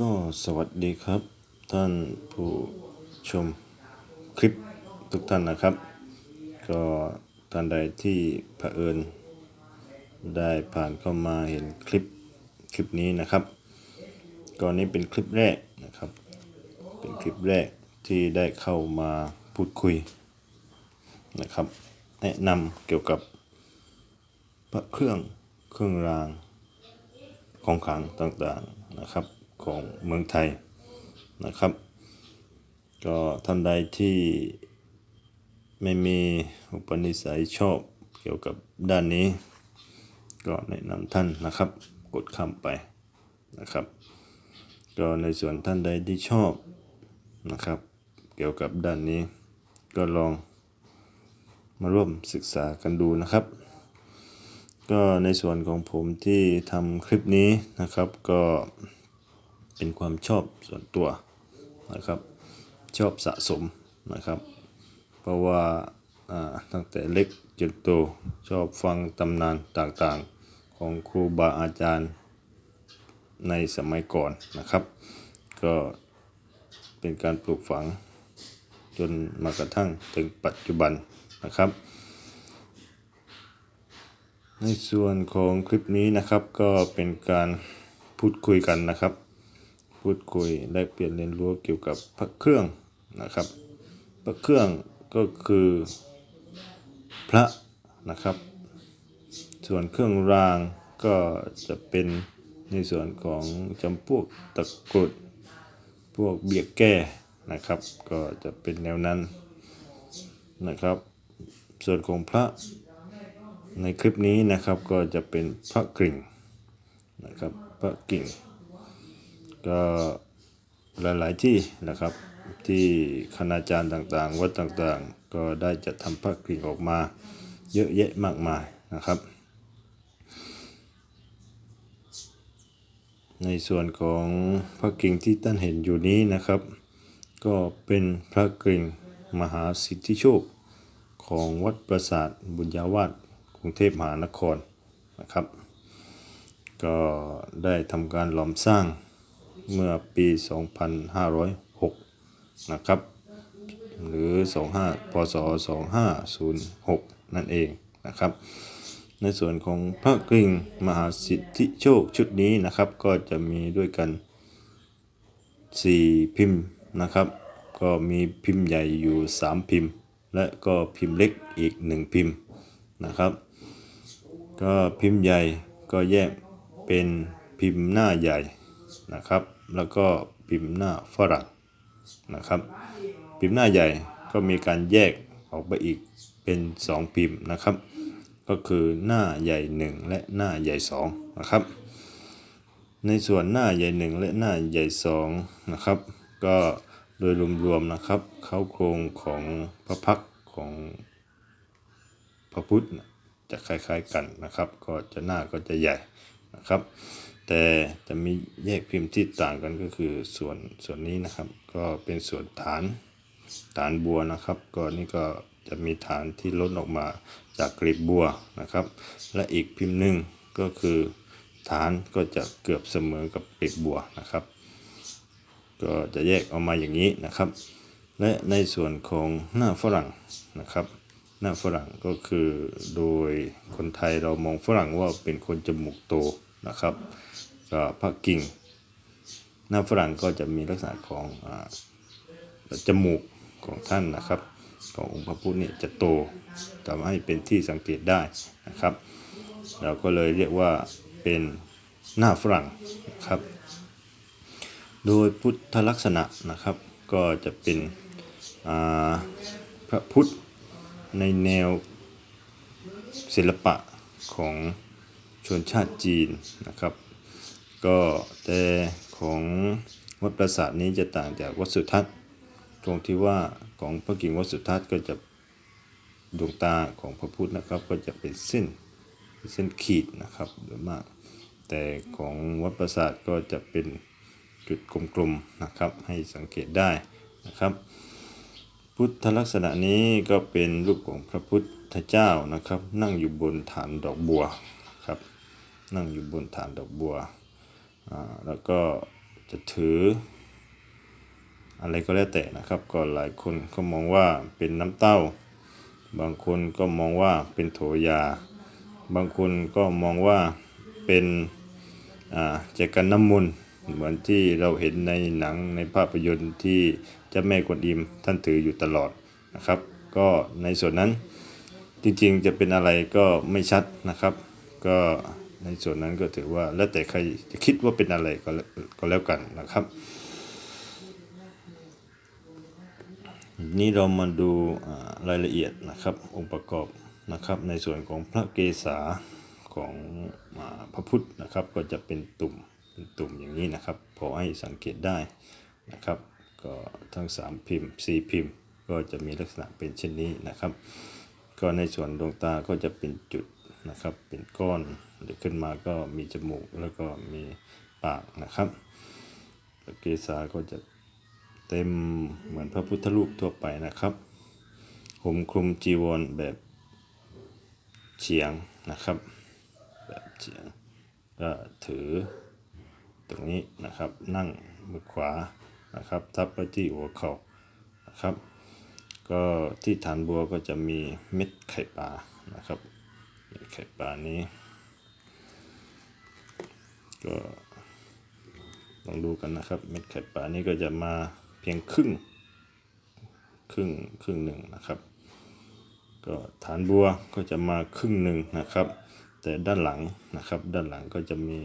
ก็สวัสดีครับ ท่านผู้ชมคลิปทุกท่านนะครับ ก็ท่านใดที่เผอิญ ได้ผ่านเข้ามาเห็นคลิปคลิปนี้นะครับก็นี้เป็นคลิปแรกนะครับ เป็นคลิปแรกที่ได้เข้ามาพูดคุยนะครับ แนะนำเกี่ยวกับพระเครื่องเครื่องรางของขลังต่างๆนะครับ ของเมืองไทยนะครับ ก็ท่านใดที่ไม่มีอุปนิสัยชอบเกี่ยวกับด้านนี้ ก็แนะนำท่านนะครับ กดข้ามไปนะครับ ก็ในส่วนท่านใดที่ชอบนะครับ เกี่ยวกับด้านนี้ ก็ลองมาร่วมศึกษากันดูนะครับ ก็ในส่วนของผมที่ทำคลิปนี้นะครับก็ เป็นความชอบส่วนตัวนะครับ ชอบสะสมนะครับ เพราะว่าอ่าตั้งแต่เล็กจนโตชอบฟังตำนานต่างๆ ของครูบาอาจารย์ในสมัยก่อนนะครับ ก็เป็นการปลูกฝังจนมากระทั่งถึงปัจจุบันนะครับ ในส่วนของคลิปนี้นะครับก็เป็นการพูดคุยกันนะครับ พูดคุยแลกเปลี่ยนเรียนรู้เกี่ยวกับพระเครื่องนะครับ พระเครื่องก็คือพระนะครับ ส่วนเครื่องรางก็จะเป็นในส่วนของจำพวกตะกรุดพวกเบียกแก้นะครับ ก็จะเป็นแนวนั้นนะครับ ส่วนของพระในคลิปนี้นะครับก็จะเป็นพระกริ่งนะครับ พระกิ่ง ก็หลายๆที่นะครับ ที่คณาจารย์ต่างๆ วัดต่างๆ ก็ได้จะทำพระกริ่งออกมา เยอะแยะมากมายนะครับ ในส่วนของพระกิ่งที่ท่านเห็นอยู่นี้นะครับ ก็เป็นพระกริ่งมหาสิทธิโชคของวัดประสาทบุญญาวาสกรุงเทพมหานครนะครับ ก็ได้ทำการหลอมสร้าง เมื่อปี 2506 นะครับ หรือ 25 พศ 2506 นั่นเองนะครับ ในส่วนของพระกริ่งมหาสิทธิโชคชุดนี้นะครับ ก็จะมีด้วยกัน 4 พิมพ์นะครับ ก็มีพิมพ์ใหญ่อยู่ 3 พิมพ์ และก็พิมพ์เล็กอีก 1 พิมพ์นะครับ ก็พิมพ์ใหญ่ก็แยกเป็นพิมพ์หน้าใหญ่ นะครับ แล้วก็พิมพ์หน้าฝรั่งนะครับ พิมพ์หน้าใหญ่ก็มีการแยกออกไปอีกเป็น 2 พิมพ์นะครับ ก็คือหน้าใหญ่ 1 และหน้าใหญ่2นะครับ ในส่วนหน้าใหญ่ 1 และหน้าใหญ่2นะครับ ก็โดยรวมๆนะครับ เขาโครงของพระพักของพระพุทธจะคล้ายๆกันนะครับ ก็จะหน้าก็จะใหญ่นะครับ แต่จะมีแยกพิมพ์ที่ต่างกันก็คือส่วนส่วนนี้นะครับ ก็เป็นส่วนฐานฐานบัวนะครับ ก็นี่ก็จะมีฐานที่ล้นออกมาจากกลีบบัวนะครับ และอีกพิมพ์หนึ่งก็คือฐานก็จะเกือบเสมอกับกลีบบัวนะครับ ก็จะแยกออกมาอย่างนี้นะครับ และในส่วนของหน้าฝรั่งนะครับ หน้าฝรั่งก็คือโดยคนไทยเรามองฝรั่งว่าเป็นคนจมูกโตนะครับ ก็พระกิ่ง หน้าฝรั่งก็จะมีลักษณะของอจมูกของท่านนะครับ ขององค์พระพุทธเนี่ยจะโตทำให้เป็นที่สังเกตได้นะครับ เราก็เลยเรียกว่าเป็นหน้าฝรั่งนะครับ โดยพุทธลักษณะนะครับก็จะเป็นพระพุทธในแนวศิลปะของชนชาติจีนนะครับ ก็แต่ของวัดปราสาทนี้จะต่างจากวัดสุทัศน์ ตรงที่ว่าของพระกิ่งวัดสุทัศน์ก็จะดวงตาของพระพุทธนะครับ ก็จะเป็นเส้นเป็นเส้นขีดนะครับโดยมาก แต่ของวัดปราสาทก็จะเป็นจุดกลมๆนะครับ ให้สังเกตได้นะครับ พุทธลักษณะนี้ก็เป็นรูปของพระพุทธเจ้านะครับ นั่งอยู่บนฐานดอกบัวครับนั่งอยู่บนฐานดอกบัว แล้วก็จะถือ อะไรก็แล้วแต่นะครับ ก็หลายคนก็มองว่าเป็นน้ำเต้า บางคนก็มองว่าเป็นโถยา บางคนก็มองว่าเป็นอ่าแจกันน้ำมนต์เหมือนที่เราเห็นในหนังในภาพยนตร์ที่เจ้าแม่กวนอิมท่านถืออยู่ตลอดนะครับ ก็ในส่วนนั้นจริงๆจะเป็นอะไรก็ไม่ชัดนะครับ ก็ ในส่วนนั้นก็ถือว่าแล้วแต่ใครจะคิดว่าเป็นอะไรก็แล้วก็แล้วกันนะครับ นี้เรามาดูรายละเอียดนะครับ องค์ประกอบนะครับ ในส่วนของพระเกศาของอพระพุทธนะครับ ก็จะเป็นตุ่มเป็นตุ่มอย่างนี้นะครับ พอให้สังเกตได้นะครับ ก็ทั้ง 3 พิมพ์ 4 พิมพ์ ก็จะมีลักษณะเป็นเช่นนี้นะครับ ก็ในส่วนดวงตาก็จะเป็นจุดนะครับ เป็นก้อน หรือขึ้นมาก็มีจมูกแล้วก็มีปากนะครับเกศาก็จะเต็มเหมือนพระพุทธรูปทั่วไปนะครับห่มคลุมจีวรแบบเฉียงนะครับ แบบเฉียงก็ถือตรงนี้นะครับนั่งมือขวานะครับทับไปที่หัวเข่านะครับก็ที่ฐานบัวก็จะมีเม็ดไข่ปลานะครับเม็ดไข่ปลานี้ ก็ลองดูกันนะครับ เม็ดไข่ปลานี่ก็จะมาเพียงครึ่ง ครึ่งครึ่งหนึ่งนะครับ ก็ฐานบัวก็จะมาครึ่งหนึ่งนะครับ แต่ด้านหลังนะครับ ด้านหลังก็จะมี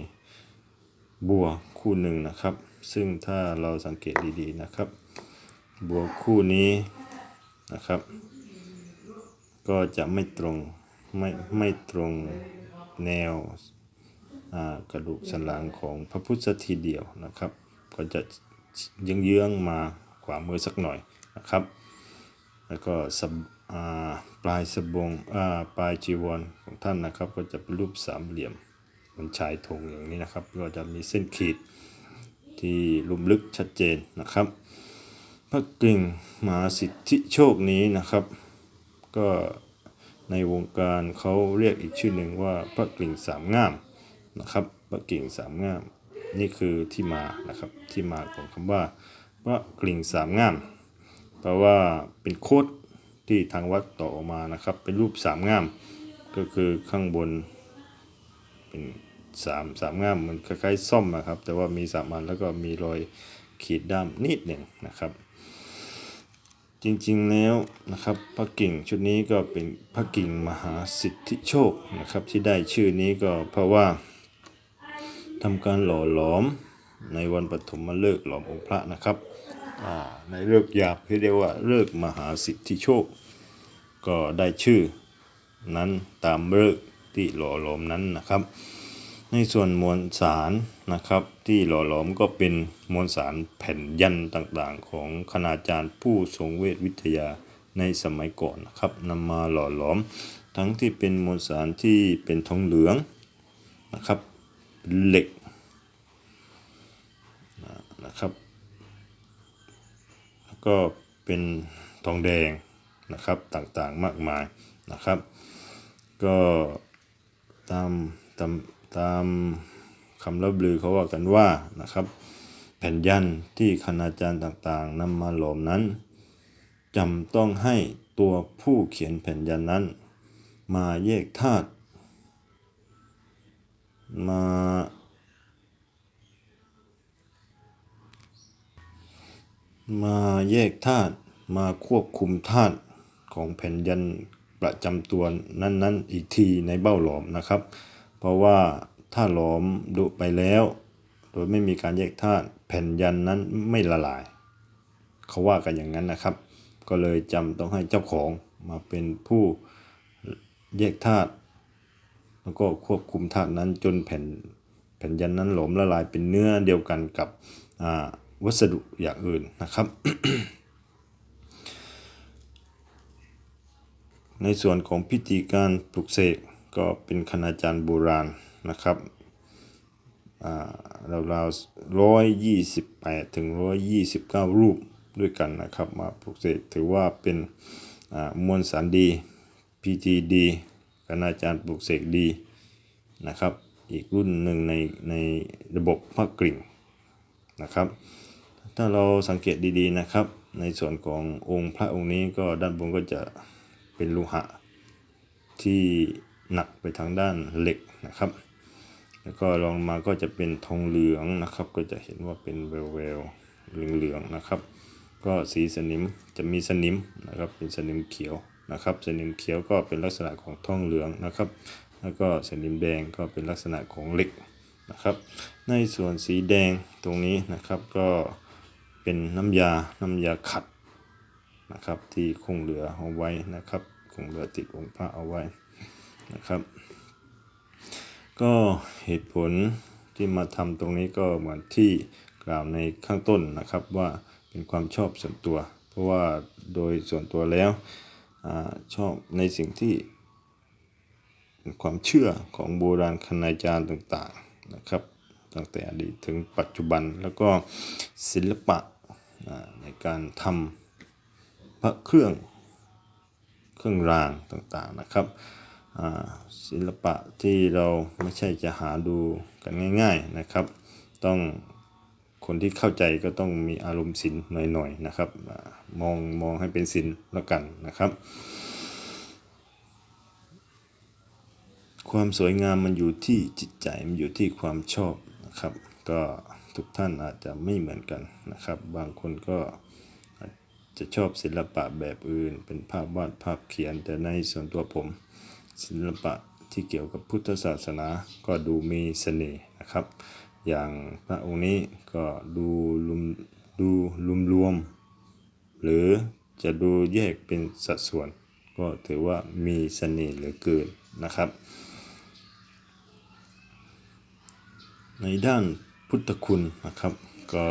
บัวคู่หนึ่งนะครับ ซึ่งถ้าเราสังเกตดีๆนะครับ บัวคู่นี้นะครับ ก็จะไม่ตรงไม่ไม่ตรงแนว กระดูกสันหลังของพระพุทธทีเดียวนะครับ ก็จะเยื้องๆมาขวามือสักหน่อยนะครับ แล้วก็ปลายสบงอ่าปลายจีวรของท่านนะครับ ก็จะเป็นรูปสามเหลี่ยมมันชายธงอย่างนี้นะครับ ก็จะมีเส้นขีดที่ลุ่มลึกชัดเจนนะครับ พระกิ่งมหาสิทธิโชคนี้นะครับ ก็ในวงการเขาเรียกอีกชื่อหนึ่งว่าพระกิ่งสามง่าม นะครับพระกิ่งสามง่าม นี่คือที่มานะครับที่มาของคำว่าพระกิ่งสามง่ามแปลว่าเป็นโคดที่ทางวัดต่อออกมานะครับ เป็นรูปสามง่าม ก็คือข้างบนเป็นสามสามง่ามมันคล้ายๆส้อมนะครับ แต่ว่ามีสามอันแล้วก็มีรอยขีดด้ามนิดหนึ่งนะครับ จริงๆแล้วนะครับพระกิ่งชุดนี้ก็เป็นพระกิ่งมหาสิทธิโชคนะครับ ที่ได้ชื่อนี้ก็เพราะว่า ทำการหล่อหลอมในวันปฐมฤกษ์หลอมองค์พระนะครับในเลิกษ์ยามที่เรียกว่าเลิกษ์มหาสิทธิโชค ก็ได้ชื่อนั้นตามเลิกษ์ที่หล่อหลอมนั้นนะครับ ในส่วนมวลสารนะครับที่หล่อหลอมก็เป็นมวลสารแผ่นยันต่างๆ ของคณาจารย์ผู้ทรงเวทวิทยาในสมัยก่อนนะครับนำมาหล่อหลอม ทั้งที่เป็นมวลสารที่เป็นทองเหลืองนะครับ เหล็กนะครับ แล้วก็เป็นทองแดงนะครับต่างๆมากมายนะครับ ก็ตามตามตามคำรับลือเขาว่ากันว่านะครับ แผ่นยันที่คณาจารย์ต่างๆนำมาหลอมนั้นจำต้องให้ตัวผู้เขียนแผ่นยันนั้น มาแยกธาตุ มามาแยกธาตุมาควบคุมธาตุของแผ่นยันประจำตัวนั้นๆ อีกทีในเบ้าหลอมนะครับ เพราะว่าถ้าหลอมดุไปแล้ว โดยไม่มีการแยกธาตุแผ่นยันนั้นไม่ละลาย เขาว่ากันอย่างนั้นนะครับ ก็เลยจำต้องให้เจ้าของมาเป็นผู้แยกธาตุ แล้วก็ควบคุมธาตุนั้นจนแผ่นแผ่นยันนั้นหลอมละลายเป็นเนื้อเดียวกันกับวัสดุอย่างอื่นนะครับ ในส่วนของพิธีการปลุกเสกก็เป็นคณาจารย์โบราณนะครับราวๆร้อยยี่สิบแปดถึงร้อยยี่สิบเก้ารูปด้วยกันนะครับ มาปลุกเสกถือว่าเป็นมวลสารดี PTD คณาจารย์ปลุกเสกดีนะครับ อีกรุ่นหนึ่งในในระบบพระกริ่งนะครับ ถ้าเราสังเกตดีๆนะครับ ในส่วนขององค์พระองค์นี้ก็ด้านบนก็จะเป็นโลหะ ที่หนักไปทางด้านเหล็กนะครับ แล้วก็ลองมาก็จะเป็นทองเหลืองนะครับ ก็จะเห็นว่าเป็นแววๆเหลืองๆนะครับ ก็สีสนิมจะมีสนิมนะครับเป็นสนิมเขียว นะครับสนิมเขียวก็เป็นลักษณะของทองเหลืองนะครับ แล้วก็สนิมแดงก็เป็นลักษณะของเหล็กนะครับ ในส่วนสีแดงตรงนี้นะครับก็เป็นน้ำยา น้ำยาขัดนะครับที่คงเหลือเอาไว้นะครับคงเหลือติดองค์พระเอาไว้นะครับ ก็เหตุผลที่มาทำตรงนี้ก็เหมือนที่กล่าวในข้างต้นนะครับว่าเป็นความชอบส่วนตัว เพราะว่าโดยส่วนตัวแล้ว อชอบในสิ่งที่ความเชื่อของโบราณคณาจารย์ต่างๆนะครับ ตั้งแต่อดีตถึงปัจจุบันแล้วก็ศิลปะในการทำพระเครื่องเครื่องรางต่างๆนะครับศิลปะที่เราไม่ใช่จะหาดูกันง่าย ๆนะครับ ต้อง คนที่เข้าใจก็ต้องมีอารมณ์ศิลป์หน่อยๆนะครับมองมองให้เป็นศิลป์แล้วกันนะครับ ความสวยงามมันอยู่ที่จิตใจมันอยู่ที่ความชอบนะครับ ก็ทุกท่านอาจจะไม่เหมือนกันนะครับ บางคนก็จจะชอบศิลปะแบบอื่น เป็นภาพวาดภาพเขียนแต่ในส่วนตัวผม ศิลปะที่เกี่ยวกับพุทธศาสนาก็ดูมีเสน่ห์นะครับ อย่างพระองค์นี้ก็ดูลุมดูลุมรวม หรือจะดูแยกเป็นสัดส่วน ก็ถือว่ามีเสน่ห์เหลือเกินนะครับ ในด้านพุทธคุณนะครับ ก็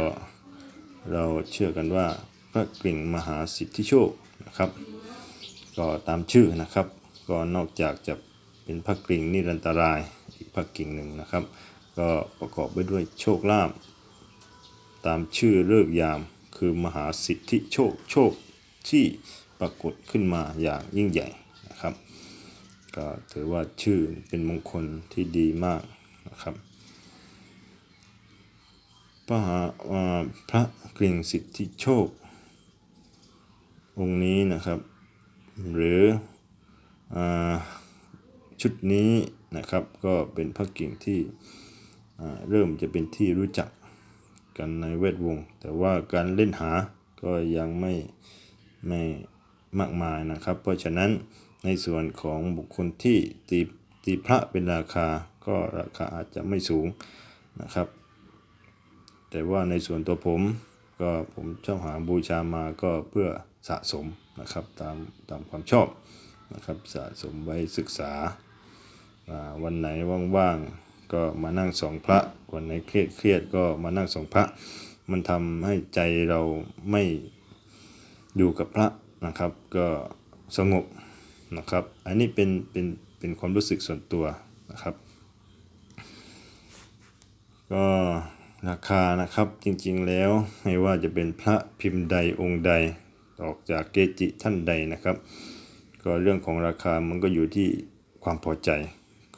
เราเชื่อกันว่าพระกริ่งมหาสิทธิโชคนะครับ ก็ตามชื่อนะครับ ก็นอกจากจะเป็นพระกริ่งนิรันตรายอีกพระกริ่งหนึ่งนะครับ ก็ประกอบไปด้วยโชคลาภตามชื่อเลิกยาม คือมหาสิทธิโชคโชคที่ปรากฏขึ้นมาอย่างยิ่งใหญ่นะครับ ก็ถือว่าชื่อเป็นมงคลที่ดีมากนะครับพระหาอ่าพระกริ่งสิทธิโชค องค์นี้นะครับ หรืออชุดนี้นะครับก็เป็นพระกิ่งที่ เริ่มจะเป็นที่รู้จักกันในแวดวง แต่ว่าการเล่นหาก็ยังไม่ไม่มากมายนะครับ เพราะฉะนั้นในส่วนของบุคคลที่ตีตีพระเป็นราคาก็ราคาอาจจะไม่สูงนะครับ แต่ว่าในส่วนตัวผมก็ผมชอบหาบูชามาก็เพื่อสะสมนะครับตามตามความชอบนะครับสะสมไว้ศึกษาอ่าวันไหนว่างๆ ก็มานั่งส่องพระวันไหนเครียดเครียดก็มานั่งส่องพระ มันทำให้ใจเราไม่อยู่กับพระนะครับ ก็สงบนะครับ อันนี้เป็นเป็นเป็นความรู้สึกส่วนตัวนะครับ ก็ราคานะครับจริงๆแล้วไม่ว่าจะเป็นพระพิมพ์ใดองค์ใดออกจากเกจิท่านใดนะครับ ก็เรื่องของราคามันก็อยู่ที่ความพอใจ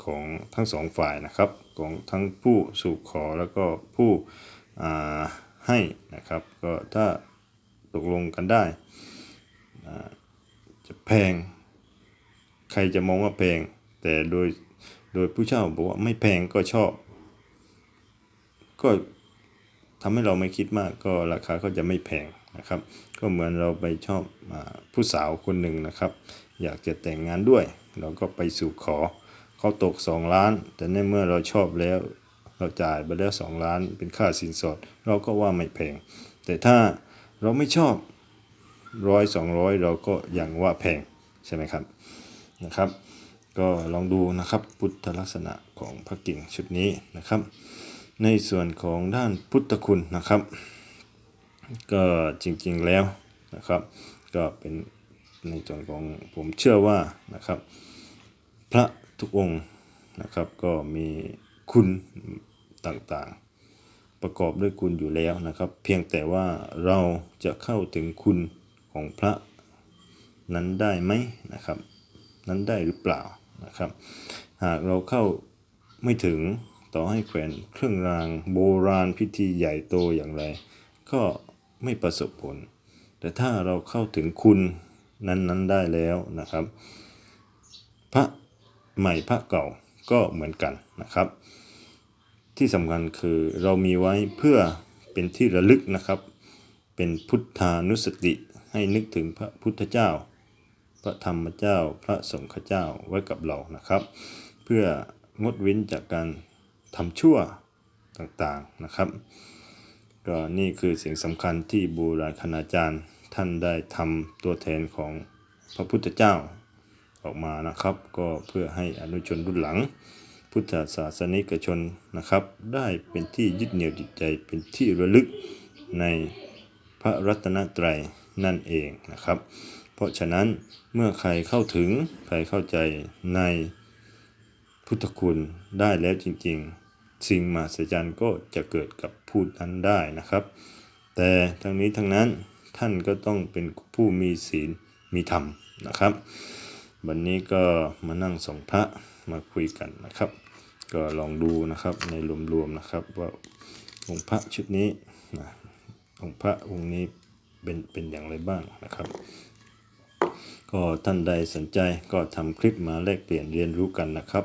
ของทั้งสองฝ่ายนะครับของทั้งผู้สู่ขอแล้วก็ผู้ให้นะครับก็ถ้าตกลงกันได้จะแพง ใครจะมองว่าแพง แต่โดยโดยผู้เช่าบอกว่าไม่แพงก็ชอบ ก็ทำให้เราไม่คิดมากก็ราคาก็จะไม่แพงนะครับ ก็เหมือนเราไปชอบอผู้สาวคนหนึ่งนะครับ อยากจะแต่งงานด้วย เราก็ไปสู่ขอ เขาตก 2 ล้าน แต่ในเมื่อเราชอบแล้ว เราจ่ายไปแล้ว 2 ล้าน เป็นค่าสินสอด เราก็ว่าไม่แพง แต่ถ้าเราไม่ชอบร้อยสองร้อยเราก็ยังว่าแพงใช่ไหมครับนะครับ ก็ลองดูนะครับพุทธลักษณะของพระกิ่งชุดนี้นะครับ ในส่วนของด้านพุทธคุณนะครับ ก็จริงๆแล้วนะครับ ก็เป็นในส่วนของผมเชื่อว่านะครับ พระ ทุกองค์นะครับก็มีคุณต่างๆ ประกอบด้วยคุณอยู่แล้วนะครับ เพียงแต่ว่าเราจะเข้าถึงคุณของพระนั้นได้ไหมนะครับ นั้นได้หรือเปล่านะครับ หากเราเข้าไม่ถึงต่อให้แขวนเครื่องรางโบราณพิธีใหญ่โตอย่างไร ก็ไม่ประสบผล แต่ถ้าเราเข้าถึงคุณนั้นๆได้แล้วนะครับ พระ ใหม่พระเก่าก็เหมือนกันนะครับ ที่สำคัญคือเรามีไว้เพื่อเป็นที่ระลึกนะครับ เป็นพุทธานุสติให้นึกถึงพระพุทธเจ้า พระธรรมเจ้าพระสงฆ์เจ้าไว้กับเรานะครับ เพื่องดเว้นจากการทำชั่วต่างๆนะครับ ก็นี่คือสิ่งสำคัญที่บูราคณาจารย์ท่านได้ทำตัวแทนของพระพุทธเจ้า ออกมานะครับ ก็เพื่อให้อนุชนรุ่นหลัง พุทธศาสนิกชนนะครับ ได้เป็นที่ยึดเหนี่ยวจิตใจเป็นที่ระลึกในพระรัตนตรัยนั่นเองนะครับ เพราะฉะนั้นเมื่อใครเข้าถึงใครเข้าใจในพุทธคุณได้แล้วจริงๆ สิ่งมหัศจรรย์ก็จะเกิดกับผู้นั้นได้นะครับ แต่ทั้งนี้ทั้งนั้นท่านก็ต้องเป็นผู้มีศีลมีธรรมนะครับ วันนี้ก็มานั่งส่งพระมาคุยกันนะครับ ก็ลองดูนะครับในรวมๆนะครับ ว่าองค์พระชุดนี้นะองค์พระองค์นี้เป็นเป็นอย่างไรบ้างนะครับ ก็ท่านใดสนใจก็ทำคลิปมาแลกเปลี่ยนเรียนรู้กันนะครับ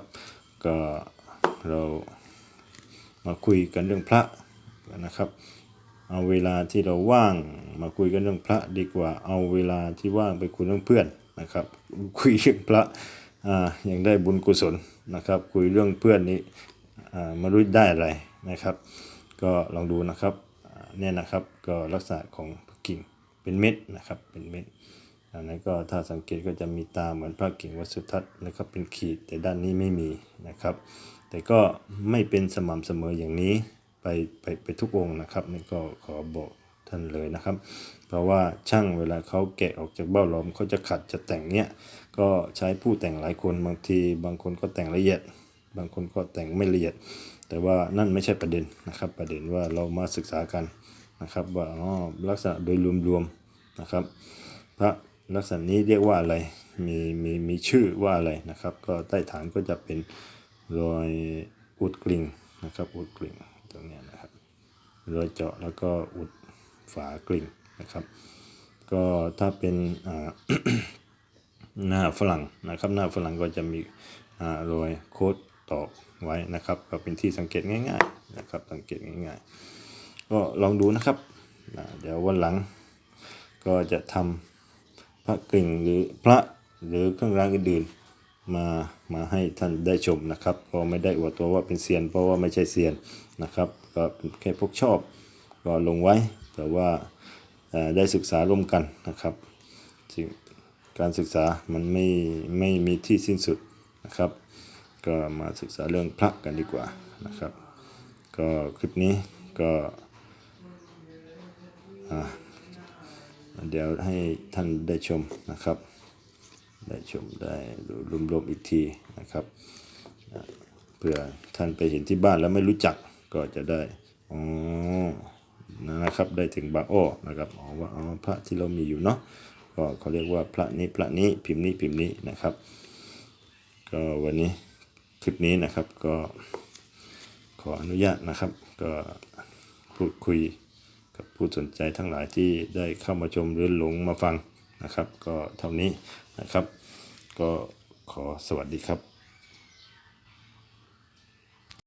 ก็เรามาคุยกันเรื่องพระนะครับ เอาเวลาที่เราว่างมาคุยกันเรื่องพระดีกว่าเอาเวลาที่ว่างไปคุยเรื่องเพื่อน นะครับคุยเรื่องพระอ่ายังได้บุญกุศลนะครับ คุยเรื่องเพื่อนนี้อ่ามารู้ได้อะไรนะครับ ก็ลองดูนะครับเนี่ยนะครับก็ลักษณะของกิ่งเป็นเม็ดนะครับเป็นเม็ดอันนั้นก็ถ้าสังเกตก็จะมีตาเหมือนพระกิ่งวัดสุทัศน์นะครับเป็นขีดแต่ด้านนี้ไม่มีนะครับ แต่ก็ไม่เป็นสม่ำเสมออย่างนี้ไปไปไปทุกองนะครับนี่ก็ขอบอก ท่านเลยนะครับ เพราะว่าช่างเวลาเขาแกะออกจากเบ้าหลอมเขาจะขัดจะแต่งเนี้ยก็ใช้ผู้แต่งหลายคนบางที บางคนก็แต่งละเอียด บางคนก็แต่งไม่ละเอียด แต่ว่านั่นไม่ใช่ประเด็นนะครับ ประเด็นว่าเรามาศึกษากันนะครับว่าอ๋อลักษณะโดยรวมๆนะครับพระลักษณะนี้เรียกว่าอะไรมีมีมีชื่อว่าอะไรนะครับ ก็ใต้ฐานก็จะเป็นรอยอุดกลิ่งนะครับอุดกลิ่งตรงเนี้ยนะครับรอยเจาะแล้วก็อุด ฝากลิ่งนะครับ ก็ถ้าเป็นหน้าฝรั่งนะครับ หน้าฝรั่งก็จะมีอรอยโค้ดตอกไว้นะครับ ก็เป็นที่สังเกตง่ายๆนะครับ สังเกตง่ายๆ ก็ลองดูนะครับนะเดี๋ยววันหลังก็จะทำพระกริ่งหรือพระหรือเครื่องรางอื่นๆมามาให้ท่านได้ชมนะครับก็ไม่ได้อวดตัวว่าเป็นเซียน เพราะว่าไม่ใช่เซียนนะครับ ก็แค่พวกชอบก็ลงไว้ แต่ว่าได้ศึกษาร่วมกันนะครับการศึกษามันไม่ไม่มีที่สิ้นสุดนะครับ ก็มาศึกษาเรื่องพระกันดีกว่านะครับ ก็คลิปนี้ก็เดี๋ยวให้ท่านได้ชมนะครับ ได้ชมได้ดูรวมๆอีกทีนะครับเพื่อท่านไปเห็นที่บ้านแล้วไม่รู้จักก็จะได้อ๋อ นะครับ ได้ถึงบางอ้อนะครับอ๋อว่าอ๋อพระที่เรามีอยู่เนาะก็เขาเรียกว่าพระนี้พระนี้พิมพ์นี้พิมพ์นี้นะครับ ก็วันนี้คลิปนี้นะครับก็ขออนุญาตนะครับ ก็พูดคุยกับผู้สนใจทั้งหลายที่ได้เข้ามาชมหรือหลงมาฟังนะครับ ก็เท่านี้นะครับ ก็ขอสวัสดีครับ